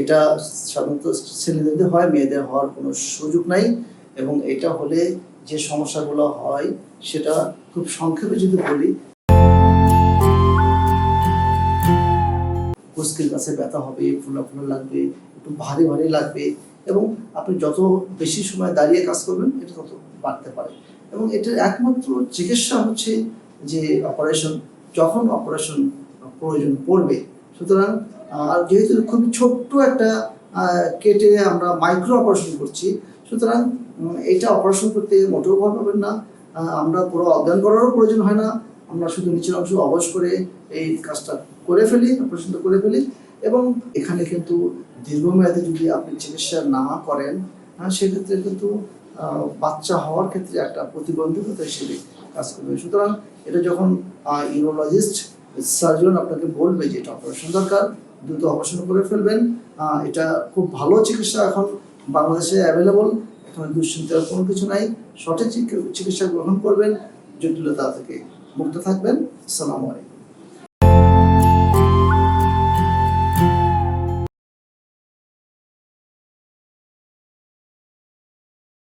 এটা সাধারণত ছেলেদের হয়, মেয়েদের হওয়ার কোনো সুযোগ নাই এবং এটা হলে যে সমস্যাগুলো হয় সেটা খুব সংক্ষেপে যদি বলি কুস্কির কাছে ব্যথা হবে, ফুলা ফুলা লাগবে, একটু ভারী ভারী লাগবে এবং আপনি যত বেশি সময় দাঁড়িয়ে কাজ করবেন, এটা তত বাড়তে পারে এবং এটার একমাত্র চিকিৎসা হচ্ছে যে অপারেশন যখন অপারেশন প্রয়োজন পড়বে সুতরাং আর যেহেতু খুবই ছোট্ট একটা কেটে আমরা মাইক্রো অপারেশন করছি, সুতরাং এটা অপারেশন করতে মোটেও ভয় পাবেন না। আমরা পুরো অজ্ঞান করারও প্রয়োজন হয় না। আমরা শুধু নিচের অংশ অবশ করে এই কাজটা করে ফেলি অপারেশনটা করে ফেলি। এবং এখানে কিন্তু দীর্ঘমেয়াদে যদি আপনি চিকিৎসা না করেন সেক্ষেত্রে কিন্তু বাচ্চা হওয়ার ক্ষেত্রে একটা প্রতিবন্ধকতা হিসেবে কাজ করবে। সুতরাং, এটা যখন ইউরোলজিস্ট সার্জন আপনাকে বলবে যে এটা অপারেশন দরকার, দ্রুত অপারেশন করে ফেলবেন। এটা খুব ভালো চিকিৎসা এখন বাংলাদেশে অ্যাভেলেবল এখানে দুশ্চিন্তার কোনো কিছু নাই। সঠিক চিকিৎসা গ্রহণ করবেন, জটিলতা থেকে মুক্ত থাকবেন। সালাম আলাইকুম।